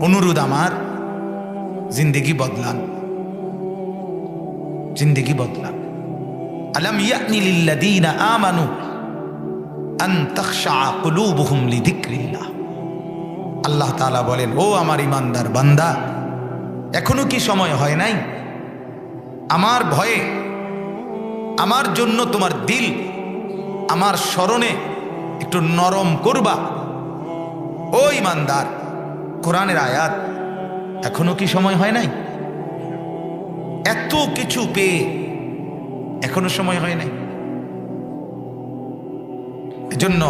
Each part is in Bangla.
অনুরোধ আমার, জিন্দেগি বদলান। জিন্দেগি বদলান। আলম ইয়ানি লিল্লাযীনা আমানু আন তাখশা কুলুবুহুম লিযিকরিল্লাহ। আল্লাহ তাআলা বলেন, ও আমার ইমানদার বান্দা, এখনও কি সময় হয় নাই? আমার ভয়ে, আমার জন্য তোমার দিল, আমার স্মরণে একটু নরম করবা। ও ইমানদার কোরআনের আয়াত। এখনও কি সময় হয় নাই? এত কিছু পেয়ে এখনও সময় হয় নাই। এজন্য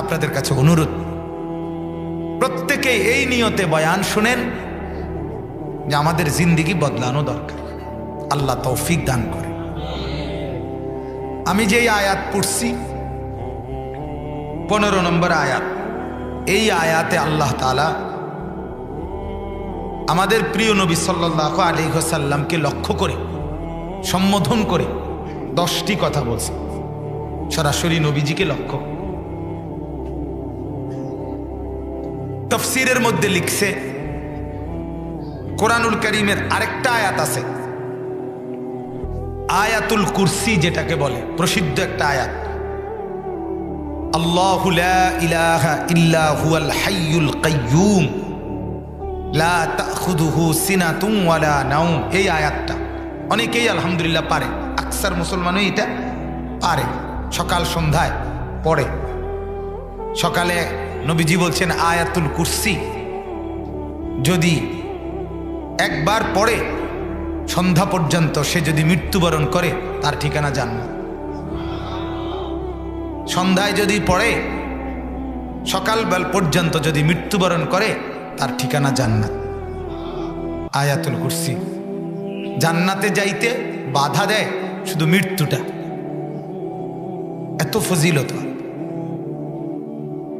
আপনাদের কাছে অনুরোধ, প্রত্যেকে এই নিয়তে বয়ান শুনেন যে আমাদের জিন্দিগি বদলানো দরকার। আল্লাহ তৌফিক দান করে আমি যেই আয়াত পড়ছি, পনেরো নম্বর আয়াত, এই আয়াতে আল্লাহ তালা আমাদের প্রিয় নবী সাল্লাহ আলী সাল্লামকে লক্ষ্য করে, সম্বোধন করে দশটি কথা বলছে। সরাসরি নবীজিকে লক্ষ্য। তফসিরের মধ্যে লিখছে, কোরআনুল করিমের আরেকটা আয়াত আছে। আয়াতুল কুরসি যেটাকে বলে, প্রসিদ্ধ একটা আয়াত। আল্লাহ ইলাহা ইল্লা হুয়াল হাইয়ুল কাইয়ুম। নাউম এই আয়াতটা অনেকেই আলহামদুলিল্লাহ পারে, আকসার মুসলমানই এটা পারে। সকাল সন্ধ্যায় পড়ে। সকালে নবীজি বলছেন, আয়াতুল কুরসি। যদি একবার পড়ে, সন্ধ্যা পর্যন্ত সে যদি মৃত্যুবরণ করে, তার ঠিকানা জান্নাত। সন্ধ্যায় যদি পড়ে সকালবেল পর্যন্ত যদি মৃত্যুবরণ করে তার ঠিকানা জান্নাত। আয়াতুল কুরসি। জান্নাতে যাইতে বাধা দেয় শুধু মৃত্যুটা। এত ফজিলত।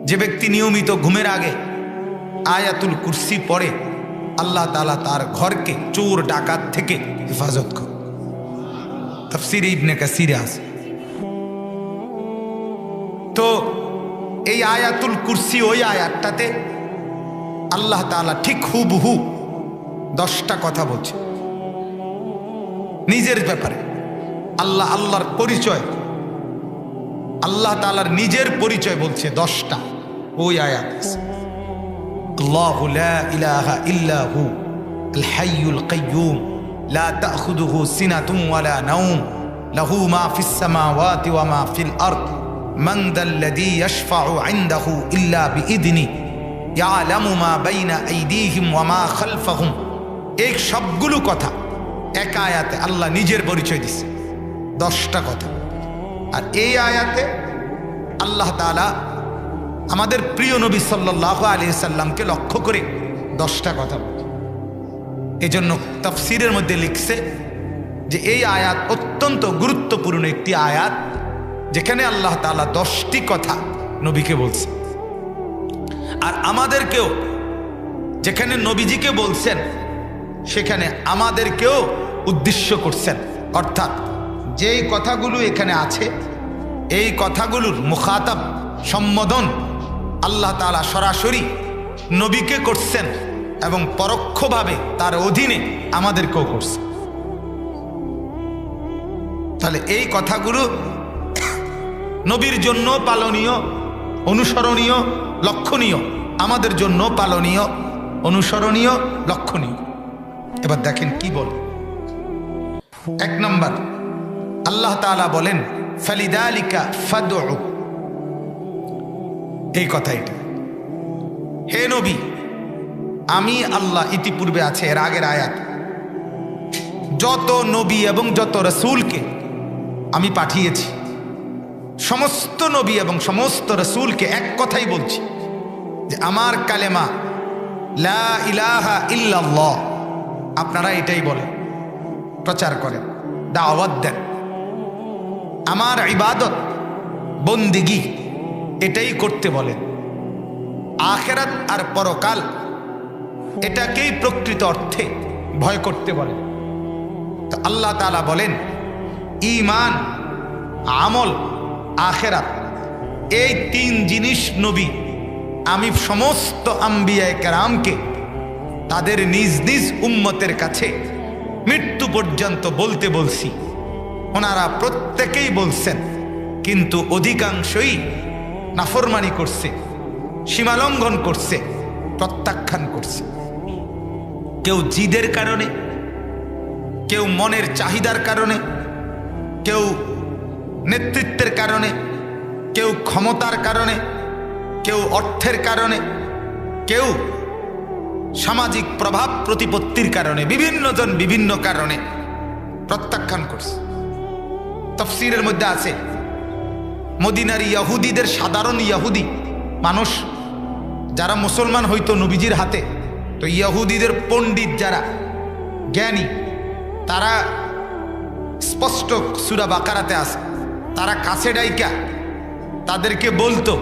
যে ব্যক্তি নিয়মিত ঘুমের আগে আয়াতুল কুরসি পড়ে, আল্লাহ তালা তার ঘরকে চোর, ডাকাত থেকে হেফাজত কর। তফসির ইবনে কাসিরে তো এই আয়াতুল কুরসি ওই আয়াতটাতে আল্লাহ তালা ঠিক হুবহু দশটা কথা বলছে। নিজের ব্যাপারে। আল্লাহ আল্লাহর পরিচয়। আল্লাহ তালার নিজের পরিচয় বলছে দশটা। ওই আয়াত আল্লাহ ইলাহা ইল্লাহু আল কাইয়ুম, লা তাখুদুহু সিনাতুম ওয়ালা নাউম লাহু মা ফিস সামাওয়াতি ফিল ইল্লা ইয়ালামুমা বাইনা ঈদিহিম ওয়ামা খালফাহুম। এই সবগুলো কথা এক আয়াতে আল্লাহ নিজের পরিচয় দিছে। দশটা কথা। আর এই আয়াতে আল্লাহ তালা আমাদের প্রিয় নবী সাল্লাহ আলি সাল্লামকে লক্ষ্য করে দশটা কথা এজন্য তফসিরের মধ্যে লিখছে যে এই আয়াত অত্যন্ত গুরুত্বপূর্ণ একটি আয়াত, যেখানে আল্লাহ তালা দশটি কথা নবীকে বলছে আর আমাদেরকেও, যেখানে নবীজিকে বলছেন, সেখানে আমাদেরকেও উদ্দেশ্য করছেন। অর্থাৎ যেই কথাগুলো এখানে আছে, এই কথাগুলোর মুখাতাব, সম্বোধন আল্লাহ তালা সরাসরি নবীকে করছেন এবং পরোক্ষভাবে তার অধীনে আমাদেরকেও করছে তাহলে এই কথাগুলো নবীর জন্য পালনীয় অনুসরণীয়, লক্ষণীয়, আমাদের জন্য পালনীয়, অনুসরণীয়, লক্ষণীয়। এবার দেখেন কি বল। এক নম্বর, আল্লাহ তালা বলেন, ফালিদালিকা ফাদু এই কথা এটা। হে নবী, আমি আল্লাহ ইতিপূর্বে আছে, এর আগের আয়াত। যত নবী এবং যত রসুলকে আমি পাঠিয়েছি সমস্ত নবী এবং সমস্ত রসুলকে এক কথাই বলছি যে আমার কালেমা, লা ইলাহা ইল্লাল্লাহ। আপনারা এটাই বলেন, প্রচার করেন, দাওয়াত দেন। আমার ইবাদত, বন্দিগি, এটাই করতে বলেন। আখেরাত আর পরকাল, এটাকেই প্রকৃত অর্থে ভয় করতে বলেন। তো আল্লাহ তালা বলেন ইমান আমল আখেরাত। এই তিন জিনিস নবী, আমি সমস্ত আম্বিয়ায় কেরামকে তাদের নিজ নিজ উম্মতের কাছে মৃত্যু পর্যন্ত বলতে বলছি। ওনারা প্রত্যেকেই বলছেন, কিন্তু অধিকাংশই নাফরমানি করছে, সীমালঙ্ঘন করছে, প্রত্যাখ্যান করছে। কেউ জিদের কারণে, কেউ মনের চাহিদার কারণে, কেউ নেতৃত্বের কারণে, কেউ ক্ষমতার কারণে, কেউ অর্থের কারণে, কেউ সামাজিক প্রভাব প্রতিপত্তির কারণে, বিভিন্ন জন বিভিন্ন কারণে প্রত্যাখ্যান করছে। তফসিরের মধ্যে আছে, মদিনার ইয়াহুদিদের সাধারণ ইয়াহুদি মানুষ, যারা মুসলমান হইতো নবীজির হাতে, তো ইয়াহুদিদের পণ্ডিত যারা জ্ঞানী, তারা স্পষ্ট সুরা বাকারাতে আসে তারা কাছে ডাইকা, তাদেরকে বলতো,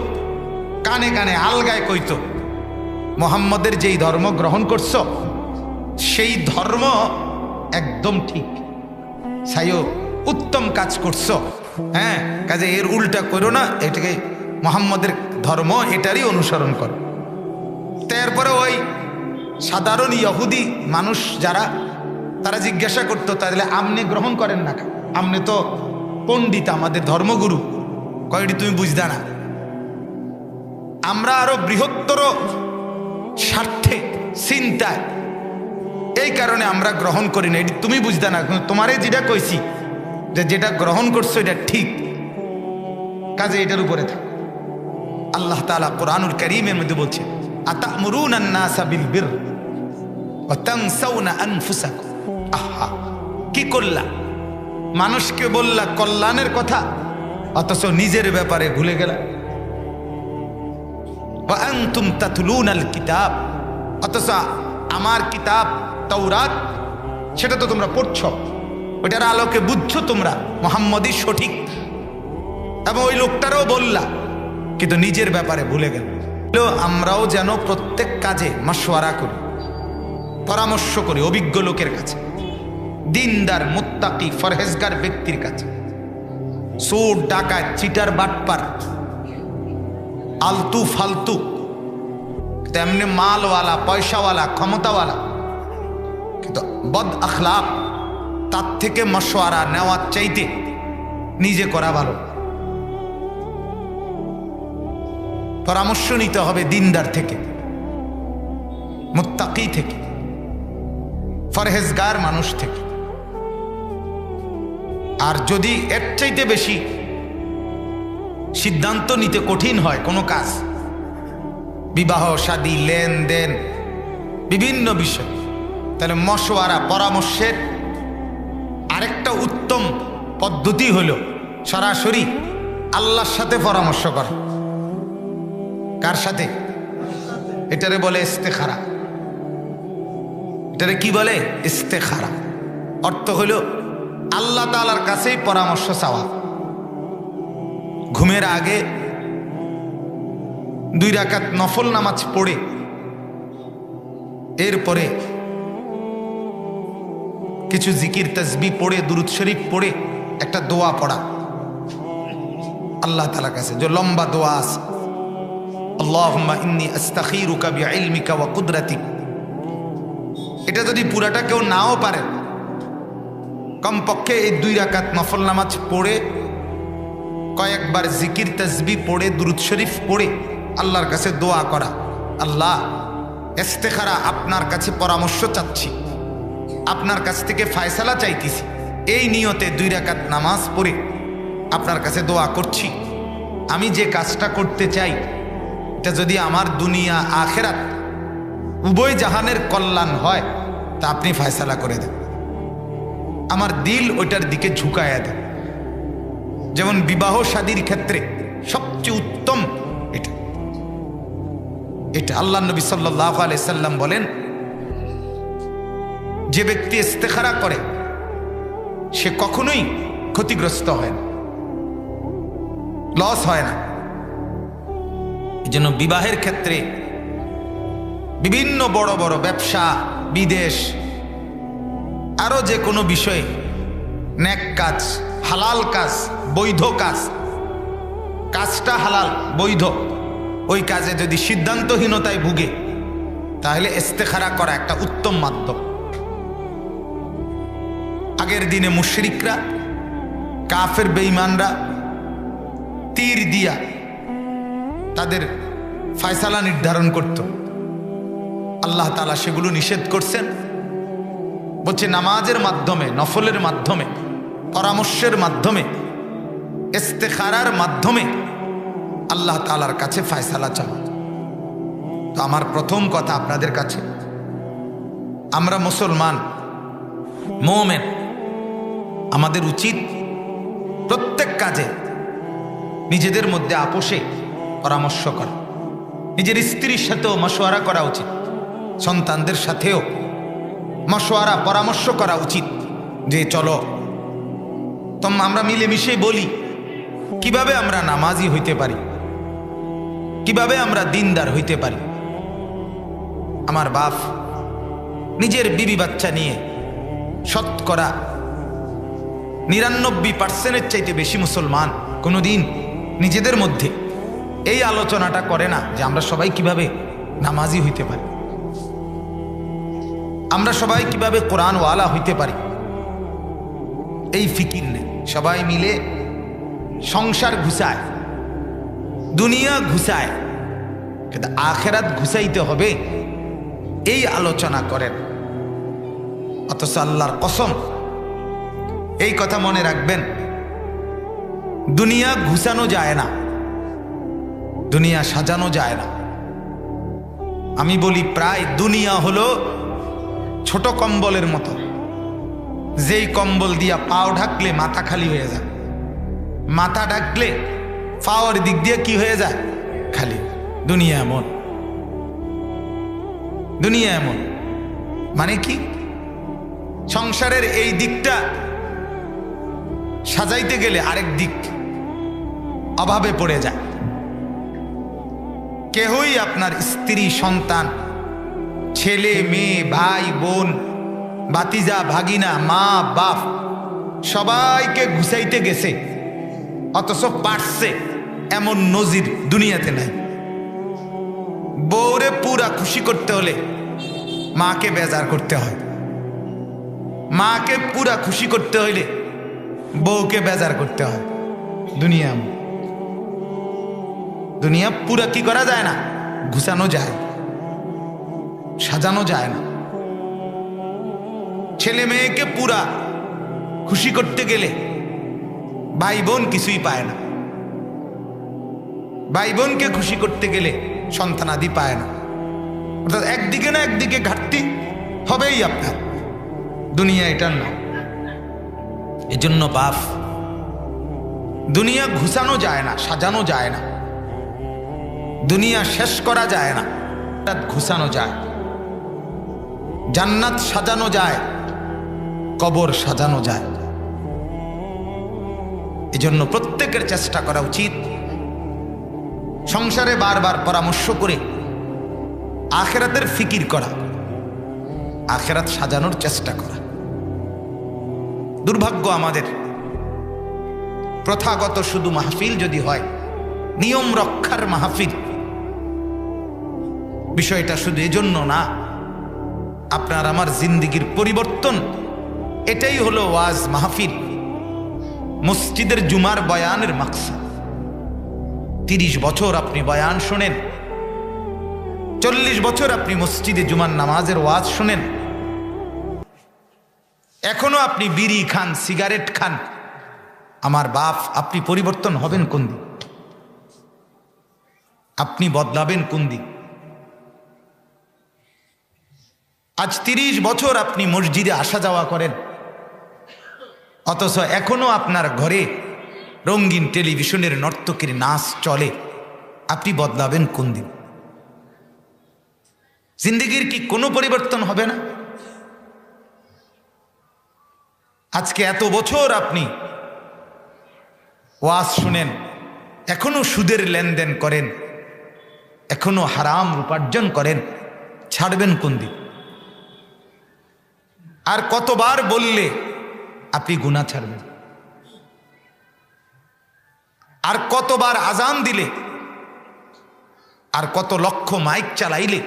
কানে কানে আলগায় কইতো, মোহাম্মদের যেই ধর্ম গ্রহণ করছ, সেই ধর্ম একদম ঠিক। সাইও উত্তম কাজ করছ। হ্যাঁ কাজে এর উল্টা করো না, এটাকে মোহাম্মদের ধর্ম এটারই অনুসরণ করো। তারপরে ওই সাধারণ ইহুদি মানুষ যারা, তারা জিজ্ঞাসা করতো, তাহলে আমনে গ্রহণ করেন না আমনে তো পণ্ডিত আমাদের ধর্মগুরু। কয়টি তুমি বুঝদা না। আমরা আরও বৃহত্তর স্বার্থে, চিন্তায়, এই কারণে আমরা গ্রহণ করি না। এটি তুমি বুঝতে না তোমারে যেটা কইছি, যে যেটা গ্রহণ করছ এটা ঠিক। কাজে এটার উপরে থাক। আল্লাহ তালা কোরআনুল করিমের মধ্যে বলছে আহা, কি করলা? মানুষকে বললা, কল্যাণের কথা? অথচ নিজের ব্যাপারে ভুলে গেলা। তুম কিতাব। অথচ আমার কিতাব তৌরাত সেটা তো তোমরা পড়ছ। ওটার আলোকে বুঝছ তোমরা, মোহাম্মদই সঠিক। এবং ওই লোকটারও বললা, কিন্তু নিজের ব্যাপারে ভুলে গেল। আমরাও যেন প্রত্যেক কাজে মাসোয়ারা করি, পরামর্শ করি অভিজ্ঞ লোকের কাছে। দিনদার মুত্তাকি ফরহেজগার ব্যক্তির কাছে। সোর ডাকায় চিটার, বাটপার, আলতু ফালতু, তেমনি মালওয়ালা, পয়সাওয়ালা, ক্ষমতাওয়ালা। কিন্তু বদ আখলাক, তার থেকে মশওয়ারা নেওয়ার চাইতে নিজে করা ভালো। পরামর্শ নিতে হবে দিনদার থেকে, মুত্তাকি থেকে, ফরহেজগার মানুষ থেকে। আর যদি এর চাইতে বেশি সিদ্ধান্ত নিতে কঠিন হয় কোনো কাজ, বিবাহ, শাদী, লেনদেন, বিভিন্ন বিষয়, তাহলে মশওয়ারা পরামর্শের আরেকটা উত্তম পদ্ধতি হল সরাসরি আল্লাহর সাথে পরামর্শ করা। কার সাথে? এটারে বলে ইস্তেখারা। এটারে কি বলে? ইস্তেখারা। অর্থ হইল আল্লাহ তালার কাছেই পরামর্শ চাওয়া। ঘুমের আগে দুই রাকাত নফল নামাজ পড়ে, এরপরে কিছু জিকির তসবি পড়ে, দুরুদ শরীফ পড়ে, একটা দোয়া পড়া। আল্লাহ তালার কাছে যে লম্বা দোয়া আছে। এটা যদি পুরাটা কেউ নাও পারে কমপক্ষে এই দুই রাকাত নফল নামাজ পড়ে, কয়েকবার জিকির তসবি পড়ে, দুরুদ শরীফ পড়ে আল্লাহর কাছে দোয়া করা। আল্লাহ এস্তেখারা আপনার কাছে পরামর্শ চাচ্ছি। আপনার কাছ থেকে ফায়সালা চাইতেছি। এই নিয়তে দুই রাকাত নামাজ পড়ে আপনার কাছে দোয়া করছি। আমি যে কাজটা করতে চাই, এটা যদি আমার দুনিয়া, আখেরাত উভয় জাহানের কল্যাণ হয়, তা আপনি ফায়সালা করে দেন। আমার দিল ওইটার দিকে ঝুঁকায়া দেন যেমন বিবাহ শাদীর ক্ষেত্রে সবচেয়ে উত্তম এটা। এটা আল্লাহ নবী সাল্লাহ আলাইসাল্লাম বলেন, যে ব্যক্তি ইস্তেখারা করে, সে কখনোই ক্ষতিগ্রস্ত হয় না, লস হয় না। যেন বিবাহের ক্ষেত্রে বিভিন্ন বড় বড় ব্যবসা, বিদেশ আরও যে কোনো বিষয়ে ন্যাক কাজ, হালাল কাজ, বৈধ কাজ, কাজটা হালাল, বৈধ, ওই কাজে যদি সিদ্ধান্তহীনতায় ভুগে, তাহলে ইস্তেখারা করা একটা উত্তম মাধ্যম। আগের দিনে মুশরিকরা, কাফের বেঈমানরা তীর দিয়া তাদের ফায়সালা নির্ধারণ করত। আল্লাহ তালা সেগুলো নিষেধ করছেন। বলছে নামাজের মাধ্যমে, নফলের মাধ্যমে, পরামর্শের মাধ্যমে, ইস্তেখারার মাধ্যমে আল্লাহ তালার কাছে ফায়সালা চাও তো আমার প্রথম কথা আপনাদের কাছে, আমরা মুসলমান, মোমেন, আমাদের উচিত প্রত্যেক কাজে নিজেদের মধ্যে আপোষে পরামর্শ করা। নিজের স্ত্রীর সাথেও মশওয়ারা করা উচিত, সন্তানদের সাথেও মশওয়ারা পরামর্শ করা উচিত যে চলো, তোম আমরা মিলেমিশে বলি, কীভাবে আমরা নামাজি হইতে পারি? কীভাবে আমরা দিনদার হইতে পারি? আমার বাপ নিজের বিবি বাচ্চা নিয়ে শতকরা নিরানব্বই পার্সেন্টের চাইতে বেশি মুসলমান কোনোদিন নিজেদের মধ্যে এই আলোচনাটা করে না যে আমরা সবাই কীভাবে নামাজি হইতে পারি। আমরা সবাই কীভাবে কোরআনওয়ালা হইতে পারি? এই ফিকির নেই। সবাই মিলে সংসার ঘুষায়, দুনিয়া ঘুষায়, কিন্তু আখেরাত ঘুষাইতে হবে এই আলোচনা করেন। অথচ আল্লাহর কসম, এই কথা মনে রাখবেন, দুনিয়া ঘুষানো যায় না, দুনিয়া সাজানো যায় না। আমি বলি প্রায় দুনিয়া হলো ছোট কম্বলের মতো। যেই কম্বল দিয়া পাও ঢাকলে মাথা খালি হয়ে যায়। মাথা ঢাকলে পাওয়ার দিক দিয়ে কি হয়ে যায়? খালি। দুনিয়া এমন। দুনিয়া এমন। মানে কি? সংসারের এই দিকটা সাজাইতে গেলে আরেক দিক অভাবে পড়ে যায়। কেহই আপনার স্ত্রী, সন্তান ছেলে, মেয়ে, ভাই, বোন বাতিজা ভাগিনা, মা, বাপ, সবাইকে ঘুষাইতে গেছে। অথচ পারছে এমন নজির দুনিয়াতে নাই। বউরে পুরা খুশি করতে হলে মাকে বেজার করতে হয়। মাকে পুরা খুশি করতে হইলে বউকে বেজার করতে হয়। দুনিয়া দুনিয়া পুরা কি করা যায় না? ঘুষানো যায়। সাজানো যায় না। ছেলে মেয়েকে পুরা খুশি করতে গেলে ভাই বোন কিছুই পায় না। ভাই বোনকে খুশি করতে গেলে সন্তানাদি পায় না। অর্থাৎ একদিকে না একদিকে ঘাটতি হবেই আপনার। দুনিয়া এটার না। এজন্য বাপ, দুনিয়া ঘুষানো যায় না, সাজানো যায় না। দুনিয়া শেষ করা যায় না, অর্থাৎ ঘুষানো যায় জান্নাত সাজানো যায়, কবর সাজানো যায়। এজন্য প্রত্যেকের চেষ্টা করা উচিত সংসারে বারবার পরামর্শ করে আখেরাতের ফিকির করা, আখেরাত সাজানোর চেষ্টা করা। দুর্ভাগ্য আমাদের, প্রথাগত শুধু মাহফিল যদি হয়, নিয়ম রক্ষার মাহফিল। বিষয়টা শুধু এজন্য না আপনার আমার জিন্দিগির পরিবর্তন। এটাই হলো ওয়াজ মাহফিল। মসজিদের জুমার বয়ানের মাকসাদ। তিরিশ বছর আপনি বয়ান শোনেন। চল্লিশ বছর আপনি মসজিদে জুমার নামাজের ওয়াজ শোনেন। এখনও আপনি বিড়ি খান, সিগারেট খান। আমার বাপ, আপনি পরিবর্তন হবেন কোন দিন? আপনি বদলাবেন কোন দিন? আজ তিরিশ বছর আপনি মসজিদে আসা যাওয়া করেন। অথচ এখনও আপনার ঘরে রঙিন টেলিভিশনের নর্তকের নাচ চলে। আপনি বদলাবেন কোন দিন? জিন্দগির কি কোনো পরিবর্তন হবে না? আজকে এত বছর আপনি ওয়াজ শুনেন, এখনও সুদের লেনদেন করেন, এখনও হারাম উপার্জন করেন, ছাড়বেন কোন দিন? আর কতবার বললে আপনি গুণা ছাড়বেন? আর কতবার আজান দিলে? আর কত লক্ষ মাইক চালাইলে?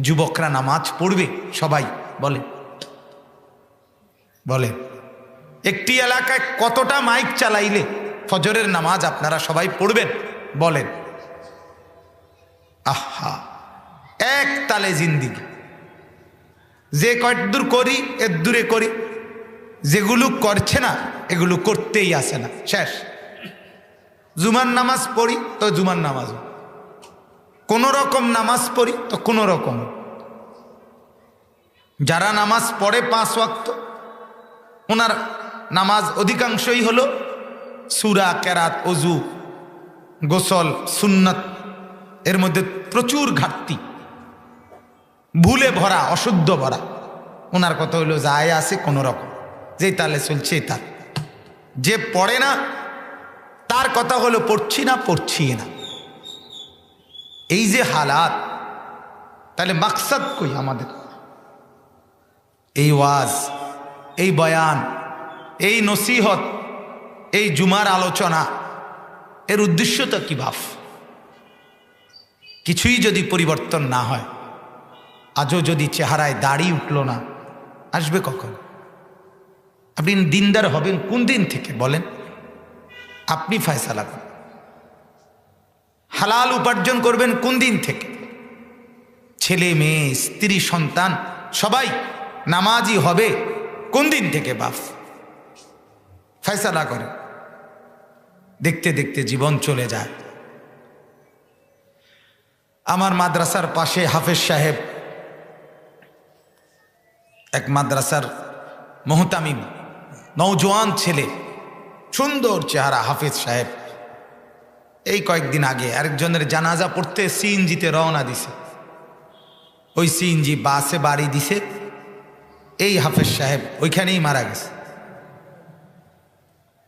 যুবকরা নামাজ পড়বে, সবাই বলে। বলে, একটি এলাকায় কতটা মাইক চালাইলে ফজরের নামাজ আপনারা সবাই পড়বেন? বলেন। আহা, এক তালে জিন্দিগি। যে কয়েকদূর করি এর দূরে করি। যেগুলো করছে না, এগুলো করতেই আসে না। শেষ। জুমার নামাজ পড়ি, তো জুমার নামাজ কোন রকম নামাজ পড়ি, তো কোন রকম। যারা নামাজ পড়ে পাঁচ ওয়াক্ত, ওনার নামাজ অধিকাংশই হলো সুরা, কেরাত অজু গোসল, সুন্নত। এর মধ্যে প্রচুর ঘাটতি। ভুলে ভরা, অশুদ্ধ ভরা। ওনার কথা হলো যায় আছে, কোনো রকম। যেই তালে চলছে তার যে পড়ে না, তার কথা হলো, পড়ছি না পড়ছি না। এই যে হালাত, তাহলে মাকসাদ কই আমাদের? এই ওয়াজ, এই বয়ান, এই নসিহত, এই জুমার আলোচনা, এর উদ্দেশ্যটা কি ভাব? কিছুই যদি পরিবর্তন না হয় আজও যদি চেহারায় দাড়ি উঠল না, আসবে কখন? আপনি দিনদার হবেন কোন দিন থেকে বলেন? আপনি ফয়সালা করেন। হালাল উপার্জন করবেন কোন দিন থেকে? ছেলে, মেয়ে, স্ত্রী, সন্তান, সবাই নামাজি হবে কোন দিন থেকে বাপ? ফয়সালা করে দেখতে দেখতে জীবন চলে যায়। আমার মাদ্রাসার পাশে হাফেজ সাহেব এক মাদ্রাসার মোহতামিম নৌজওয়ান ছেলে, সুন্দর চেহারা, হাফেজ সাহেব। এই কয়েকদিন আগে আরেকজনের জানাজা পড়তে সিএনজিতে রওনা দিছে। ওই সিএনজি বাসে বাড়ি দিছে। এই হাফেজ সাহেব ওইখানেই মারা গেছে।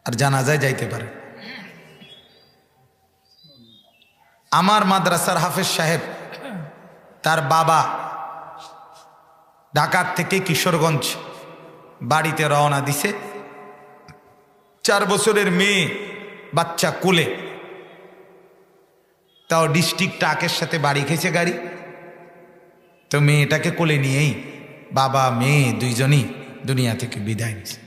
আর জানাজায় যাইতে পারে। আমার মাদ্রাসার হাফেজ সাহেব, তার বাবা ঢাকার থেকে কিশোরগঞ্জ বাড়িতে রওনা দিছে। চার বছরের মেয়ে, বাচ্চা কোলে। তাও ডিস্ট্রিক্ট ট্রাকের সাথে বাড়ি খেয়েছে গাড়ি। তো মেয়েটাকে কোলে নিয়েই বাবা, মেয়ে দুইজনই দুনিয়া থেকে বিদায় নিছে।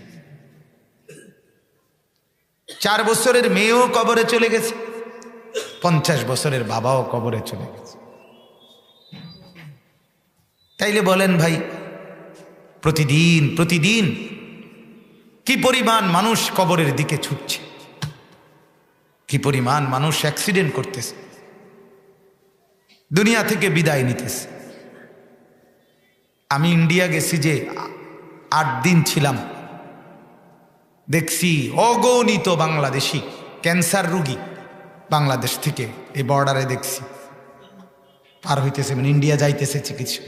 চার বছরের মেয়েও কবরে চলে গেছে। পঞ্চাশ বছরের বাবাও কবরে চলে গেছে। তাইলে বলেন ভাই প্রতিদিন প্রতিদিন। কি পরিমাণ মানুষ কবরের দিকে ছুটছে? কি পরিমাণ মানুষ অ্যাক্সিডেন্ট করতেছে? দুনিয়া থেকে বিদায় নিতেছে। আমি ইন্ডিয়া গেছি যে আট দিন ছিলাম। দেখছি অগণিত বাংলাদেশি ক্যান্সার রুগী বাংলাদেশ থেকে এই বর্ডারে দেখছি। পার হইতেছে মানে ইন্ডিয়া যাইতেছে চিকিৎসা।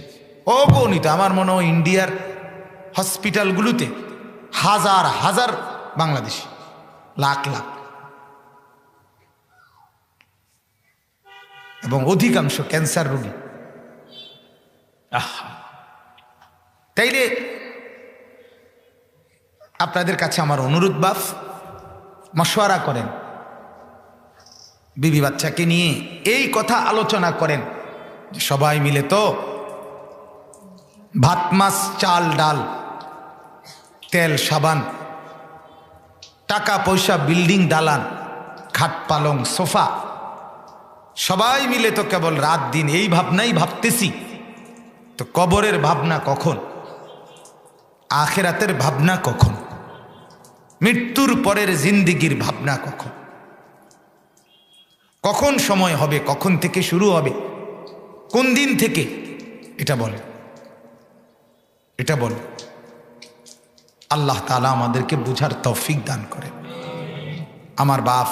অগণিত, আমার মনে হয় ইন্ডিয়ার হসপিটালগুলোতে হাজার হাজার বাংলাদেশি, লাখ লাখ। এবং অধিকাংশ ক্যান্সার রোগী। তাইলে আপনাদের কাছে আমার অনুরোধ, বাফ, মশওয়ারা করেন। বিবি বাচ্চাকে নিয়ে এই কথা আলোচনা করেন। সবাই মিলে তো ভাত, মাছ, চাল, ডাল তেল, সাবান, টাকা, পয়সা, বিল্ডিং, দালান, খাট, পালং, সোফা, সবাই মিলে তো কেবল রাত, দিন এই ভাবনাই ভাবতেছি। তো কবরের ভাবনা কখন? আখেরাতের ভাবনা কখন? মৃত্যুর পরের জিন্দিগির ভাবনা কখন? কখন সময় হবে? কখন থেকে শুরু হবে? কোন দিন থেকে? এটা বলে। এটা বল। আল্লাহ তালা আমাদেরকে বুঝার তৌফিক দান করে আমার বাপ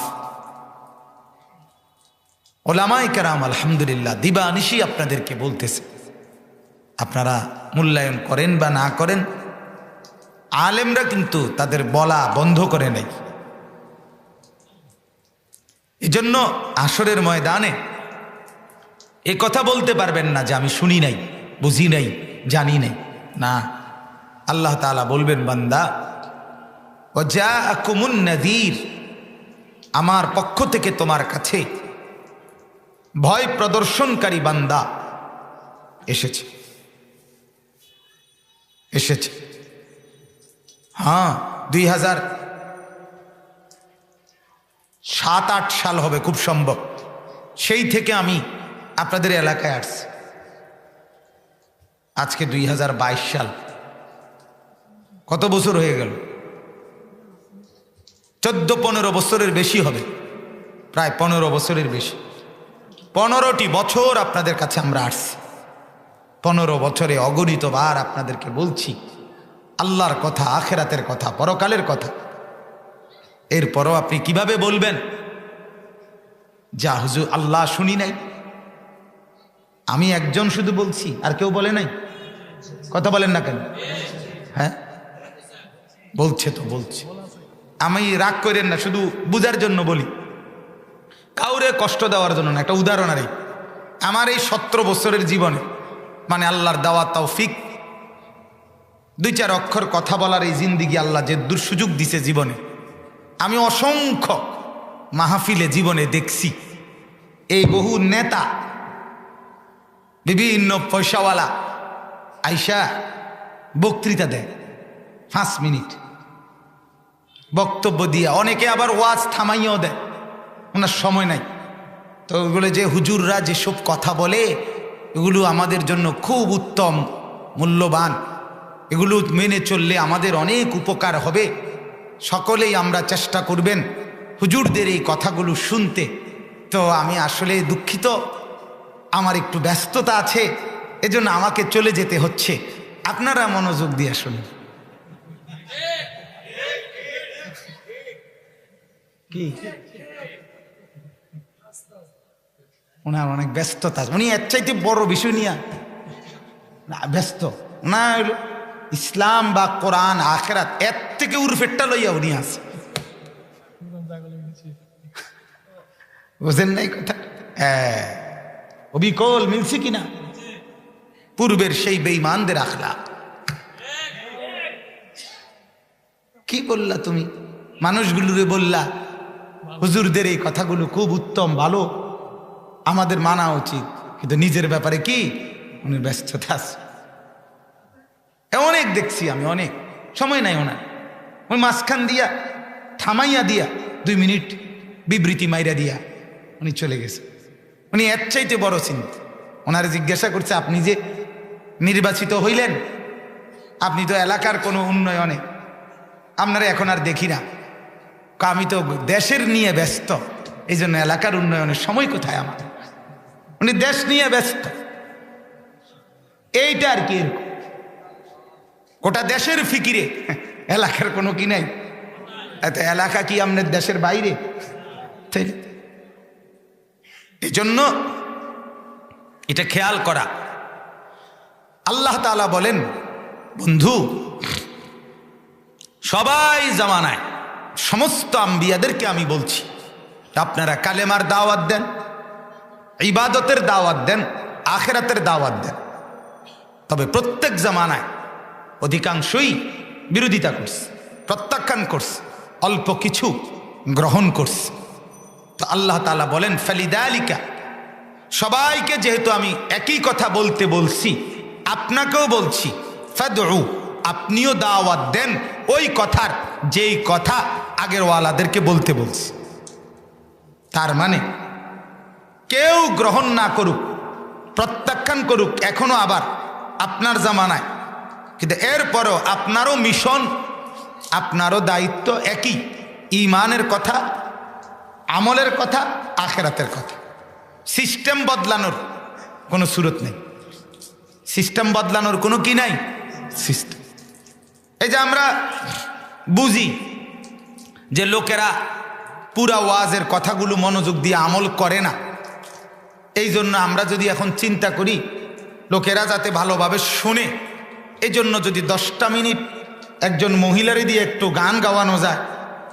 ওলামাই কারাম, আলহামদুলিল্লাহ দিবা নিশি আপনাদেরকে বলতেছে, আপনারা মূল্যায়ন করেন বা না করেন, আলেমরা কিন্তু তাদের বলা বন্ধ করে নেই এজন্য আসরের ময়দানে এ কথা বলতে পারবেন না যে আমি শুনি নাই, বুঝি নাই, জানি নাই। না আল্লাহ তালা বলবেন, বান্দা ও যা কুমুন নদীর আমার পক্ষ থেকে তোমার কাছে ভয় প্রদর্শনকারী বান্দা এসেছে। এসেছে। হ্যাঁ দুই হাজার সাত, আট সাল হবে, খুব সম্ভব। সেই থেকে আমি আপনাদের এলাকায় আসছি। আজকে দুই হাজার বাইশ সাল। কত বছর হয়ে গেল? চোদ্দ, পনেরো বছরের বেশি হবে। প্রায় পনেরো বছরের বেশি। পনেরোটি বছর আপনাদের কাছে আমরা আসছি। পনেরো বছরে অগণিত বার আপনাদেরকে বলছি, আল্লাহর কথা, আখেরাতের কথা, পরকালের কথা। এরপরও আপনি কীভাবে বলবেন? যা হুজুর আল্লাহ শুনি নাই। আমি একজন শুধু বলছি, আর কেউ বলে নাই? কথা বলেন না কেন? হ্যাঁ? বলছে তো, বলছে। আমি রাগ করেন না, শুধু বুঝার জন্য বলি। কাউরে কষ্ট দেওয়ার জন্য না, একটা উদাহরণ আর আমার এই সতেরো বছরের জীবনে মানে আল্লাহর দাওয়া তাও ফিক দুই চার অক্ষর কথা বলার এই জিন্দিগি আল্লাহ যে দুঃসুযোগ দিছে জীবনে, আমি অসংখ্য মাহফিলে জীবনে দেখছি। এই বহু নেতা, বিভিন্ন পয়সাওয়ালা, আইসা বক্তৃতা দেয়, পাঁচ মিনিট। বক্তব্য দিয়া। অনেকে আবার ওয়াজ থামাইয়াও দেয়। ওনার সময় নাই। তো ওগুলো যে হুজুররা যেসব কথা বলে, এগুলো আমাদের জন্য খুব উত্তম, মূল্যবান। এগুলো মেনে চললে আমাদের অনেক উপকার হবে। সকলেই আমরা চেষ্টা করবেন হুজুরদের এই কথাগুলো শুনতে। তো আমি আসলে দুঃখিত। আমার একটু ব্যস্ততা আছে, এজন্য আমাকে চলে যেতে হচ্ছে। আপনারা মনোযোগ দিয়ে শুনুন। কি? ওনার অনেক ব্যস্ততা উনি এর চাইতে বড় বিষয় নিয়ে। না, ব্যস্ত। না ইসলাম বা কোরআন, আখেরাত, এর থেকে উর্ফেরটা লইয়া উনি আছে। বুঝেন নাই কথা? হ্যাঁ। অবিকল মিলছে কিনা? পূর্বের সেই বেঈমানদের আখলা কি বললা তুমি? মানুষগুলোরে বললা হুজুরদের এই কথাগুলো খুব উত্তম, ভালো। আমাদের মানা উচিত। কিন্তু নিজের ব্যাপারে কি? উনি ব্যস্ততা আছে। অনেক দেখছি আমি, অনেক। সময় নাই ওনার। ওই মাঝখান দিয়া, থামাইয়া দিয়া, দুই মিনিট বিবৃতি মাইরা দিয়া উনি চলে গেছে। উনি এর চাইতে বড় চিন্তা। ওনারে জিজ্ঞাসা করছে, আপনি যে নির্বাচিত হইলেন, আপনি তো এলাকার কোনো উন্নয়নে। আপনারা এখন আর দেখি না। আমি তো দেশের নিয়ে ব্যস্ত। এই জন্য এলাকার উন্নয়নের সময় কোথায় আমার? উনি দেশ নিয়ে ব্যস্ত। এইটা আর কি। গোটা দেশের ফিকিরে। এলাকার কোনো কি নাই? এত এলাকা কি আপনার দেশের বাইরে? এই জন্য এটা খেয়াল করা। আল্লাহ তাআলা বলেন, বন্ধু, সবাই জামানায় সমস্ত আম্বিয়াদেরকে আমি বলছি, আপনারা কালেমার দাওয়াত দেন, ইবাদতের দাওয়াত দেন, আখেরাতের দাওয়াত দেন। তবে প্রত্যেক জামানায় অধিকাংশই বিরোধিতা করছে, প্রত্যাখ্যান করছে, অল্প কিছু গ্রহণ করছে। তো আল্লাহ তালা বলেন, ফালিদালিকা, সবাইকে যেহেতু আমি একই কথা বলতে বলছি, আপনাকেও বলছি, ফাদউ আপনিও দাওয়াত দেন, ওই কথার, যেই কথা আগের ওয়ালাদেরকে বলতে বলছি। তার মানে কেউ গ্রহণ না করুক, প্রত্যাখ্যান করুক, এখনও আবার আপনার জামানায়। কিন্তু এরপরও আপনারও মিশন, আপনারও দায়িত্ব একই, ইমানের কথা, আমলের কথা, আখেরাতের কথা। সিস্টেম বদলানোর কোনো সুরত নেই। সিস্টেম বদলানোর কোনো কি নাই? সিস্টেম। এই যে আমরা বুঝি যে লোকেরা পুরা ওয়াজের কথাগুলো মনোযোগ দিয়ে আমল করে না। এই জন্য আমরা যদি এখন চিন্তা করি, লোকেরা যাতে ভালোভাবে শোনে। এই জন্য যদি দশটা মিনিট একজন মহিলারে দিয়ে একটু গান গাওয়ানো যায়,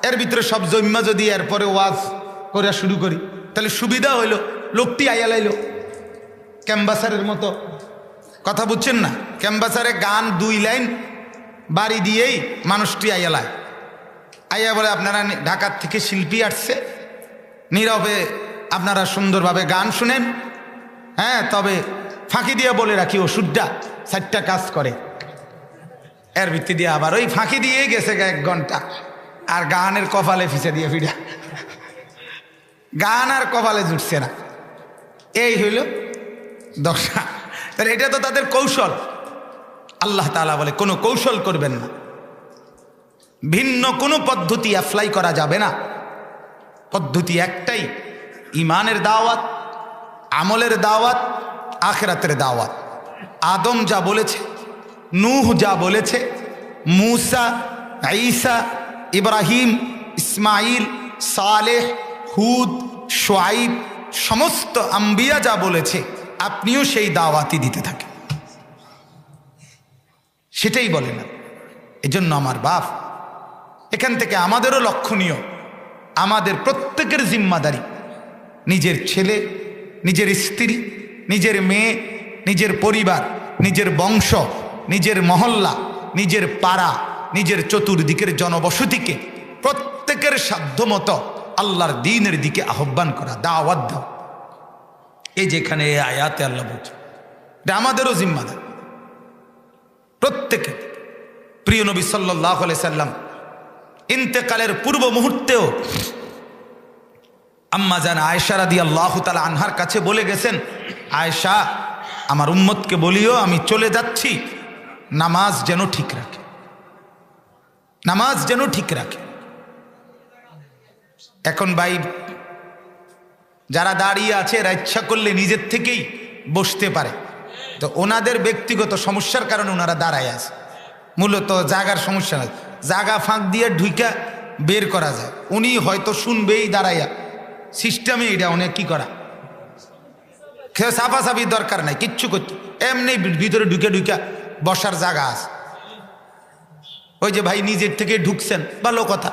এর ভিতরে সব জন্মা যদি এরপরে ওয়াজ করা শুরু করি, তাহলে সুবিধা হইল, লোকটি আইয়া লাইল। ক্যাম্বাসারের মতো। কথা বুঝছেন না? ক্যাম্বাসারে গান দুই লাইন বাড়ি দিয়েই মানুষটি আইয়ালায় আইয়া বলে, আপনারা ঢাকার থেকে শিল্পী আসছে। নীরবে আপনারা সুন্দরভাবে গান শুনেন। হ্যাঁ তবে ফাঁকি দিয়ে বলে রাখি, ওষুধটা চারটা কাজ করে। এর ভিত্তি দিয়ে আবার ওই ফাঁকি দিয়ে গেছে এক ঘণ্টা। আর গানের কপালে ফিসে দিয়ে ফিরা। গান আর কপালে জুটছে না। এই হইল দশা। তাহলে এটা তো তাদের কৌশল। আল্লাহ তালা বলে, কোনো কৌশল করবেন না। ভিন্ন কোনো পদ্ধতি অ্যাপ্লাই করা যাবে না। পদ্ধতি একটাই, ইমানের দাওয়াত, আমলের দাওয়াত, আখেরাতের দাওয়াত। আদম যা বলেছে, নূহ যা বলেছে, মুসা, ঈসা, ইব্রাহিম ইসমাইল সালেহ, হুদ সোয়াইব সমস্ত আম্বিয়া যা বলেছে, আপনিও সেই দাওয়াতই দিতে থাকেন। সেটাই বলে না। এজন্য আমার বাপ, এখান থেকে আমাদেরও লক্ষণীয়, আমাদের প্রত্যেকের জিম্মাদারি। নিজের ছেলে, নিজের স্ত্রী, নিজের মেয়ে, নিজের পরিবার, নিজের বংশ, নিজের মহল্লা, নিজের পাড়া, নিজের চতুর্দিকের জনবসতিকে প্রত্যেকের সাধ্যমতো আল্লাহর দিনের দিকে আহ্বান করা, দাওয়াত দাও এই যেখানে আয়াতে আল্লাহ বলছে, এটা আমাদেরও জিম্মাদার। প্রত্যেকে প্রিয় নবী সাল্লাহ সাল্লাম ইন্তেকালের পূর্ব মুহূর্তেও আম্মা জান আয়সা রাদি আল্লাহ তালা আনহার কাছে বলে গেছেন আয়সা আমার উম্মতকে বলিও আমি চলে যাচ্ছি। নামাজ যেন ঠিক রাখে। নামাজ যেন ঠিক রাখে। এখন ভাই, যারা দাঁড়িয়ে আছে, এরা ইচ্ছা করলে নিজের থেকেই বসতে পারে। তো ওনাদের ব্যক্তিগত সমস্যার কারণে ওনারা দাঁড়ায় আছে। মূলত জাগার সমস্যা না জাগা ফাঁক দিয়ে ঢুইকা বের করা যায়। উনি হয়তো শুনবেই দাঁড়াইয়া, সিস্টেমে এটা অনেক কি করা। খেয়ে সাফাসাফি দরকার নাই, কিচ্ছু করতে। এমনি ভিতরে ঢুকে ঢুকে বসার জায়গা আছে। ওই যে ভাই নিজের থেকে ঢুকছেন, ভালো কথা।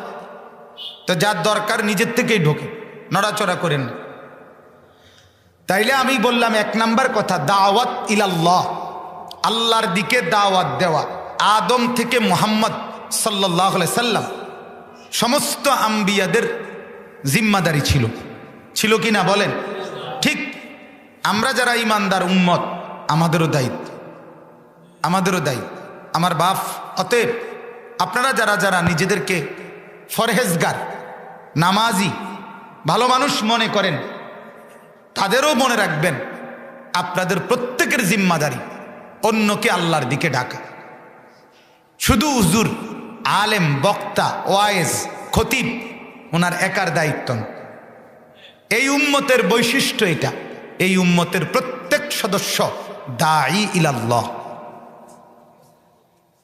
তো যার দরকার নিজের থেকেই ঢোকে। নড়াচড়া করেন না। তাইলে আমি বললাম এক নাম্বার কথা, দাওয়াত ইলাল্লাহ, আল্লাহর দিকে দাওয়াত দেওয়া। আদম থেকে মোহাম্মদ সাল্লাহ সাল্লাম, সমস্ত আম্বিয়াদের জিম্মাদারি ছিল। ছিল কি না বলেন? ঠিক, আমরা যারা ইমানদার উম্মত, আমাদেরও দায়িত্ব। আমাদেরও দায়িত্ব। আমার বাপ, অতএব আপনারা যারা যারা নিজেদেরকে ফরহেজগার, নামাজি, ভালো মানুষ মনে করেন তাদেরও মনে রাখবেন, আপনাদের প্রত্যেকের জিম্মাদারি অন্যকে আল্লাহর দিকে ডাকা। শুধু হুজুর, আলেম, বক্তা, ওয়াইজ, খতিব, ওনার একার দায়িত্ব। এই উম্মতের বৈশিষ্ট্য এটা, এই উম্মতের প্রত্যেক সদস্য দায়ী ইলাল্লাহ।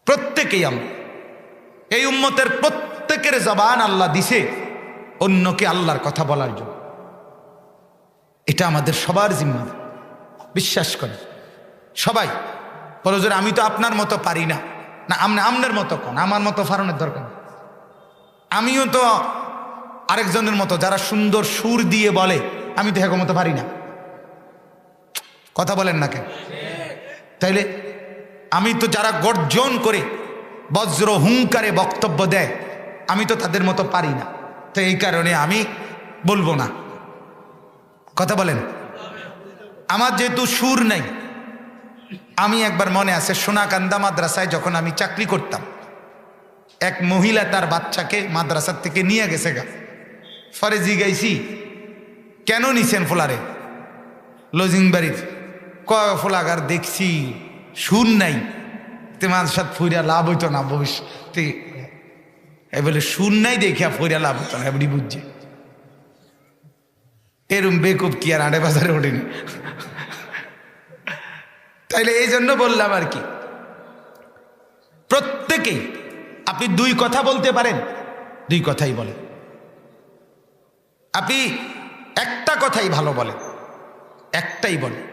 প্রত্যেকেই আমরা এই উম্মতের প্রত্যেকের জবান আল্লাহ দিছে অন্যকে আল্লাহর কথা বলার জন্য। এটা আমাদের সবার জিম্মা। বিশ্বাস করে সবাই বলো আমি তো আপনার মতো পারি না। না আপনি আপনার মতো কোন, আমার মতো ফারণের দরকার আমিও তো আরেকজনের মতো, যারা সুন্দর সুর দিয়ে বলে, আমি তো মতো পারি না। কথা বলেন না কেন? তাইলে আমি তো যারা গর্জন করে, বজ্র হুঙ্কারে বক্তব্য দেয়, আমি তো তাদের মতো পারি না। তো এই কারণে আমি বলব না। কথা বলেন। আমার যেহেতু সুর নাই, আমি একবার মনে আছে সোনাকান্দা মাদ্রাসায় যখন আমি চাকরি করতাম, এক মহিলা তার বাচ্চাকে মাদ্রাসার থেকে নিয়ে গেছে গা। ফরে জিগাইছি কেন নিছেন ফোলারে? লজিং বাড়ির, কয় ফোলাগার দেখছি সুর নাই, তে মাদ্রাসাত ফুরিয়া লাভ হইতো না ভবিষ্যতে। এ বলে, সুর নাই দেখিয়া ফুরিয়া লাভ হইতো না এবারই বুঝছে। এরম বেকুব কি আর আড়ে বাজারে ওঠেনি? তাইলে এই জন্য বললাম আর কি। প্রত্যেকেই আপনি দুই কথা বলতে পারেন, দুই কথাই বলেন আপনি একটা কথাই ভালো বলেন, একটাই বলেন।